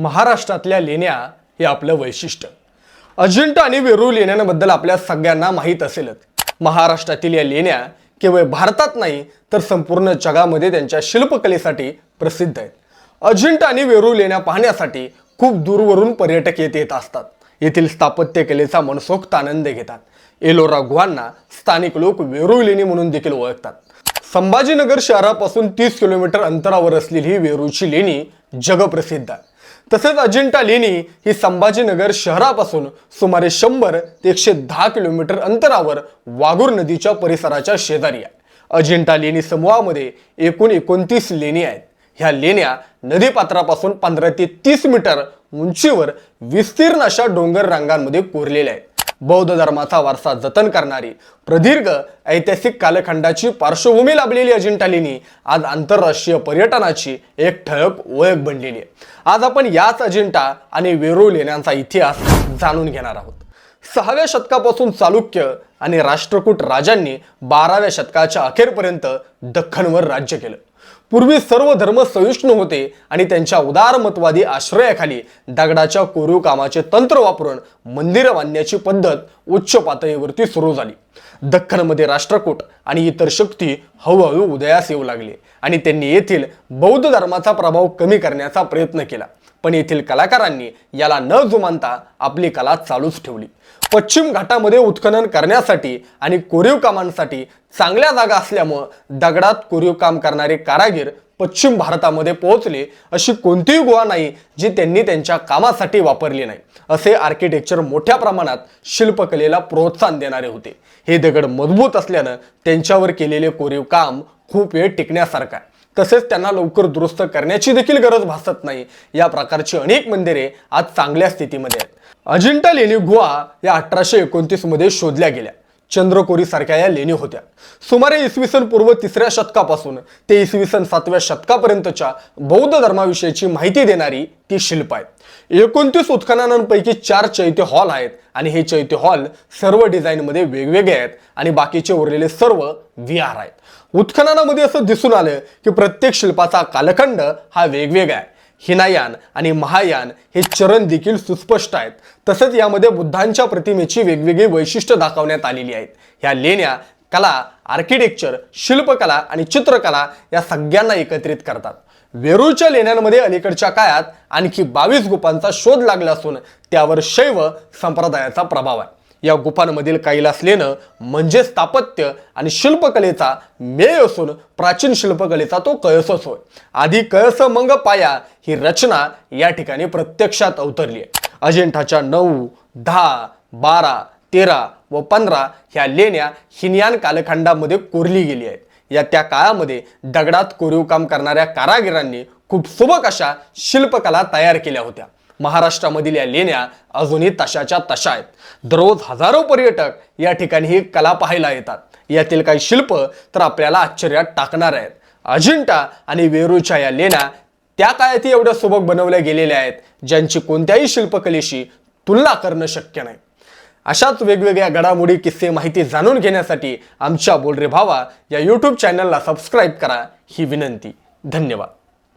महाराष्ट्रातल्या लेण्या हे आपलं वैशिष्ट्य. अजिंठा आणि वेरूळ लेण्यांबद्दल आपल्या सगळ्यांना माहीत असेलच. महाराष्ट्रातील या लेण्या केवळ भारतात नाही तर संपूर्ण जगामध्ये त्यांच्या शिल्पकलेसाठी प्रसिद्ध आहेत. अजिंठा आणि वेरूळ लेण्या पाहण्यासाठी खूप दूरवरून पर्यटक येथे येत असतात. येथील स्थापत्यकलेचा मनसोक्त आनंद घेतात. एलोरा गुहांना स्थानिक लोक वेरूळ लेणी म्हणून देखील ओळखतात. संभाजीनगर शहरापासून तीस किलोमीटर अंतरावर असलेली ही वेरूळची लेणी जगप्रसिद्ध आहे. तसेच अजिंठा लेणी ही संभाजीनगर शहरापासून सुमारे शंभर ते एकशे दहा किलोमीटर अंतरावर वाघूर नदीच्या परिसराच्या शेजारी आहे. अजिंठा लेणी समूहामध्ये एकूण एकोणतीस लेणी आहेत. ह्या लेण्या नदीपात्रापासून पंधरा ते तीस मीटर उंचीवर विस्तीर्ण अशा डोंगर रांगांमध्ये कोरलेल्या आहेत. बौद्ध धर्माचा वारसा जतन करणारी प्रदीर्घ ऐतिहासिक कालखंडाची पार्श्वभूमी लाभलेली अजिंठा लेणी आज आंतरराष्ट्रीय पर्यटनाची एक ठळक ओळख बनलेली आहे. आज आपण याच अजिंठा आणि वेरूळ लेण्यांचा इतिहास जाणून घेणार आहोत. सहाव्या शतकापासून चालुक्य आणि राष्ट्रकूट राजांनी बाराव्या शतकाच्या अखेरपर्यंत दख्खनवर राज्य केलं. पूर्वी सर्व धर्म सहिष्णू होते आणि त्यांच्या उदारमतवादी आश्रयाखाली दगडाच्या कोरीव कामाचे तंत्र वापरून मंदिरं बांधण्याची पद्धत उच्च पातळीवरती सुरू झाली. दख्खनमध्ये राष्ट्रकूट आणि इतर शक्ती हळूहळू उदयास येऊ लागले आणि त्यांनी येथील बौद्ध धर्माचा प्रभाव कमी करण्याचा प्रयत्न केला. पण येथील कलाकारांनी याला न जुमानता आपली कला चालूच ठेवली. पश्चिम घाटामध्ये उत्खनन करण्यासाठी आणि कोरीव कामांसाठी चांगल्या जागा असल्यामुळं दगडात कोरीव काम करणारे कारागीर पश्चिम भारतामध्ये पोहोचले अशी कोणतीही गुहा नाही जी त्यांनी त्यांच्या कामासाठी वापरली नाही असे आर्किटेक्चर मोठ्या प्रमाणात शिल्पकलेला प्रोत्साहन देणारे होते. हे दगड मजबूत असल्यानं त्यांच्यावर केलेले कोरीव काम खूप वेळ टिकण्यासारखं आहे. तसेच त्यांना लवकर दुरुस्त करण्याची देखील गरज भासत नाही. या प्रकारची अनेक मंदिरे आज चांगल्या स्थितीमध्ये आहेत. अजिंठा लेणी गुहा या अठराशे एकोणतीसमध्ये शोधल्या गेल्या. चंद्रकोरी सारख्या या लेणी होत्या. सुमारे इसवी सन पूर्व तिसऱ्या शतकापासून ते इसवी सन सातव्या शतकापर्यंतच्या बौद्ध धर्माविषयीची माहिती देणारी ती शिल्प आहेत एकोणतीस उत्खननांपैकी चार चैत्य हॉल आहेत आणि हे चैत्य हॉल सर्व डिझाईनमध्ये वेगवेगळे आहेत आणि बाकीचे उरलेले सर्व विहार आहेत. उत्खननामध्ये असं दिसून आलं की प्रत्येक शिल्पाचा कालखंड हा वेगवेगळा आहे. हिनायान आणि महायान हे चरण देखील सुस्पष्ट आहेत. तसंच यामध्ये बुद्धांच्या प्रतिमेची वेगवेगळी वैशिष्ट्य दाखवण्यात आलेली आहेत. ह्या लेण्या कला आर्किटेक्चर शिल्पकला आणि चित्रकला या सगळ्यांना एकत्रित करतात. वेरूळच्या लेण्यांमध्ये अलीकडच्या काळात आणखी बावीस गुपांचा शोध लागला असून त्यावर शैव संप्रदायाचा प्रभाव आहे. या गुफांमधील कैलास लेणं म्हणजे स्थापत्य आणि शिल्पकलेचा मेय असून प्राचीन शिल्पकलेचा तो कळसच होय. आधी कळस मंग पाया ही रचना या ठिकाणी प्रत्यक्षात अवतरली आहे. अजिंठाच्या नऊ दहा बारा तेरा व पंधरा ह्या लेण्या हिनयान कालखंडामध्ये कोरली गेली आहेत. या त्या काळामध्ये दगडात कोरीव काम करणाऱ्या कारागिरांनी खूप सुबक अशा शिल्पकला तयार केल्या होत्या. महाराष्ट्रामधील या लेण्या अजूनही तशाच्या तशा आहेत. दररोज हजारो पर्यटक या ठिकाणी ही कला पाहायला येतात. यातील काही शिल्प तर आपल्याला आश्चर्यात टाकणार आहेत. अजिंठा आणि वेरूळच्या या लेण्या त्या काळातही एवढ्या सुबक बनवल्या गेलेल्या आहेत ज्यांची कोणत्याही शिल्पकलेशी तुलना करणं शक्य नाही. अशाच वेगवेगळ्या घडामोडी किस्से माहिती जाणून घेण्यासाठी आमच्या बोलरे भावा या यूट्यूब चॅनलला सबस्क्राईब करा. ही विनंती. धन्यवाद.